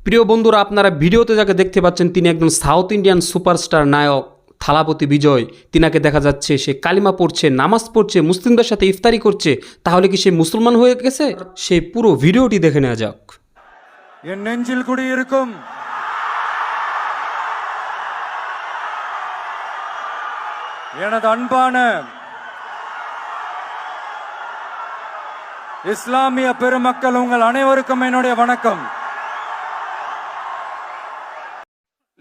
প্রিয় বন্ধুরা আপনারা ভিডিওতে যাকে দেখতে পাচ্ছেন তিনি একজন সাউথ ইন্ডিয়ান সুপারস্টার নায়ক থালাপতি বিজয় তিনাকে দেখা যাচ্ছে সে কালিমা পড়ছে নামাজ পড়ছে মুসলিমদের সাথে ইফতারি করছে তাহলে কি সে মুসলমান হয়ে গেছে সেই পুরো ভিডিওটি দেখে নেওয়া যাক என் நெஞ்சில் குடியிருக்கும் எனது அன்பான இஸ்லாமிய பெருமக்கள் உங்கள் அனைவருக்கும் என்னுடைய வணக்கம்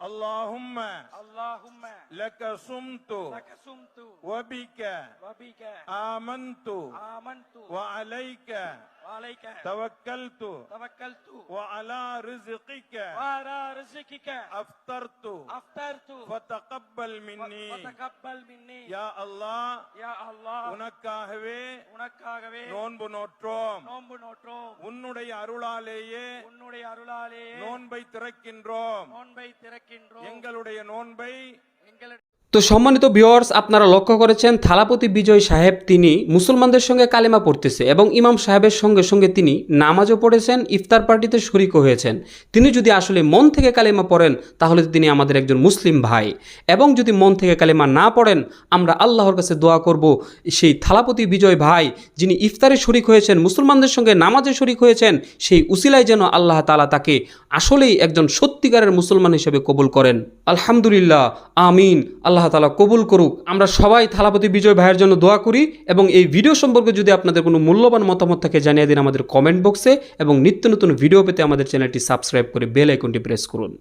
اللهم اللهم لك صمت لك صمت وبك وبك آمنت آمنت وعليك وعليك توكلت توكلت وعلى رزقك وعلى رزقك أفطرت أفطرت فتقبل مني وتقبل مني يا الله يا الله உனக்காகவே உனக்காகவே நோன்பு நோற்றோம் நோன்பு நோற்றோம் உன்னுடைய அருளாலேயே உன்னுடைய அருளாலே நோன்பை திறக்கின்றோம் நோன்பை திறக்கின்றோம் எங்களுடைய நோன்பை எங்களுடைய তো সম্মানিত ভিউয়ার্স আপনারা লক্ষ্য করেছেন, থালাপতি বিজয় সাহেব তিনি মুসলমানদের সঙ্গে কালেমা পড়তেছে এবং ইমাম সাহেবের সঙ্গে সঙ্গে তিনি নামাজও পড়েছেন, ইফতার পার্টিতে শরিকও হয়েছেন। তিনি যদি আসলে মন থেকে কালেমা পড়েন, তাহলে তিনি আমাদের একজন মুসলিম ভাই। এবং যদি মন থেকে কালেমা না পড়েন, আমরা আল্লাহর কাছে দোয়া করব সেই থালাপতি বিজয় ভাই, যিনি ইফতারে শরিক হয়েছেন, মুসলমানদের সঙ্গে নামাজে শরিক হয়েছেন, সেই উসিলায় যেন আল্লাহ তালা তাকে আসলেই একজন সত্যিকারের মুসলমান হিসেবে কবুল করেন। আলহামদুলিল্লাহ, আমিন। আল্লাহ তালা কবুল করুক। আমরা সবাই থালাপতি বিজয় ভাইয়ের জন্য দোয়া করি এবং এই ভিডিও সম্পর্কে যদি আপনাদের কোনো মূল্যবান মতামত থাকে, জানিয়ে দিন আমাদের কমেন্ট বক্সে এবং নিত্য নতুন ভিডিও পেতে আমাদের চ্যানেলটি সাবস্ক্রাইব করে বেল আইকনটি প্রেস করুন।